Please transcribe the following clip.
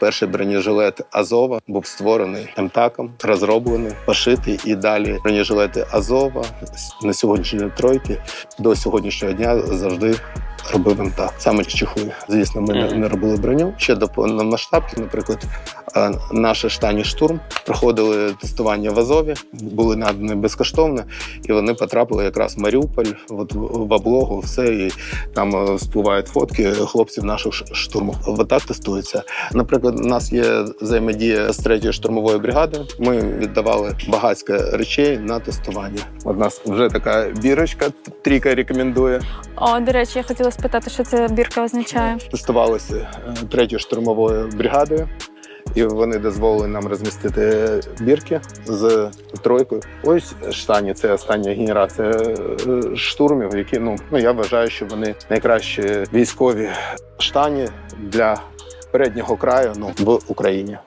Перший бронежилет Азова був створений МТАКом, розроблений, пошитий і далі бронежилети Азова на сьогоднішній тройки до сьогоднішнього дня завжди. Робив МТАК. саме чехли. Звісно, ми не, не робили броню. Ще до повномасштабки, наприклад, наші штані штурм проходили тестування в Азові, були надані безкоштовно, і вони потрапили якраз в Маріуполь, от в облогу, все і там е, спливають фотки хлопців наших штурму. Отак тестується. Наприклад, у нас є взаємодія з третьою штурмовою бригадою. Ми віддавали багатсько речей на тестування. У нас вже така бірочка, трійка рекомендує. О, до речі, я хотіла спитати, що ця бірка означає. Тестувалися е, третьою штурмовою бригадою. І вони дозволили нам розмістити бірки з тройкою. Ось штані це остання генерація е, штурмів, які ну, ну я вважаю, що вони найкращі військові штані для переднього краю ну, в Україні.